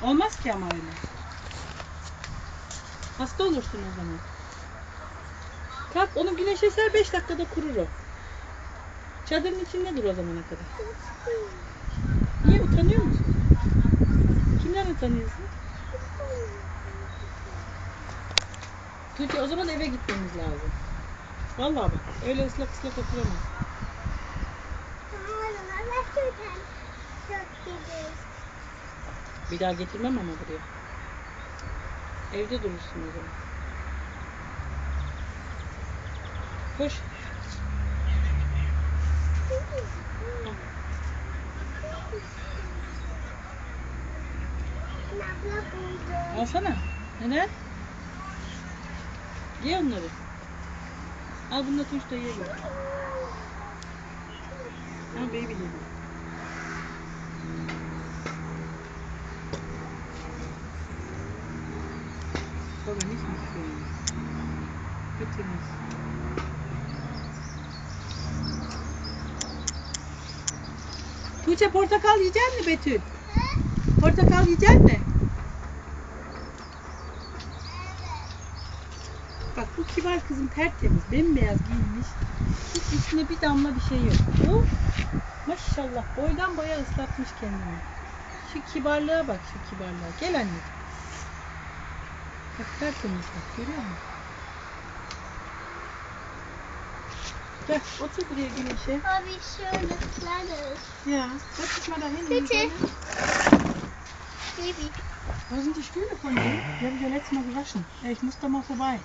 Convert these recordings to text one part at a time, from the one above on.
Olmaz ki ama öyle. Hasta olursun o zaman. Kalk onu güneşe ser 5 dakikada kurur o. Çadırın içinde dur o zamana kadar. Niye utanıyor musun? Kimden utanıyorsun? Tuğçe o zaman eve gitmemiz lazım. Vallahi bak öyle ıslak ıslak oturamaz. Bir daha getirmem ama buraya. Evde durursun o zaman. Koş. Alsana. Neden? Ye onları. Al bunu da Tunç da yiyelim. Al baby Baba ne istiyorsun? Bitirmiş. Tuğçe portakal yiyecek mi Betül? Portakal yiyecek mi? Bak bu kibar kızım tertemiz, bembeyaz giyinmiş. Hiç üstüne bir damla bir şey yok. Bu maşallah boydan boya ıslatmış kendini. Şu kibarlığa bak şu kibarlığa. Gel anne. Tertemiz bak görüyor musun? Gel otur buraya güneşe. Habe ich schöne kleines Ja, setz dich mal da hin. Bitte. Baby. Wo sind die Stühle von dir? Die habe ich ja letztes Mal gewaschen. Ja, ich muss da mal vorbei.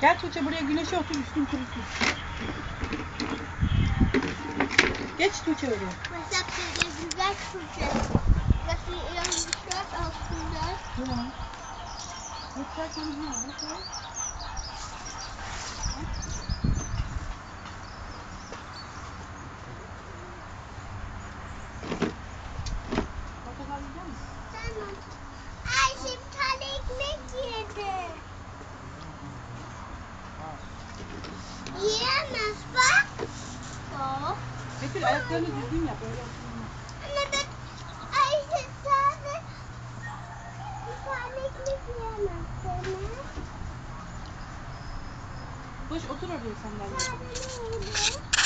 Gel Tuğçe buraya güneşe otur üstün kurusun. Geç Tuğçe oraya. Was sagt ihr denn Gewerkschaft? Dass sie ihren Shirt ausziehen Ja. Jetzt zeig mal hier, okay? Portakal yiyecek misin? Tamam. Ayşe bir tane ekmek yedi. Yiyemez bak. Yok. Betül ayaklarını düzgün yap öyle. Anne ben Ayşe tane bir tane ekmek yiyemez. Sana. Koş otur oraya sandalyeye.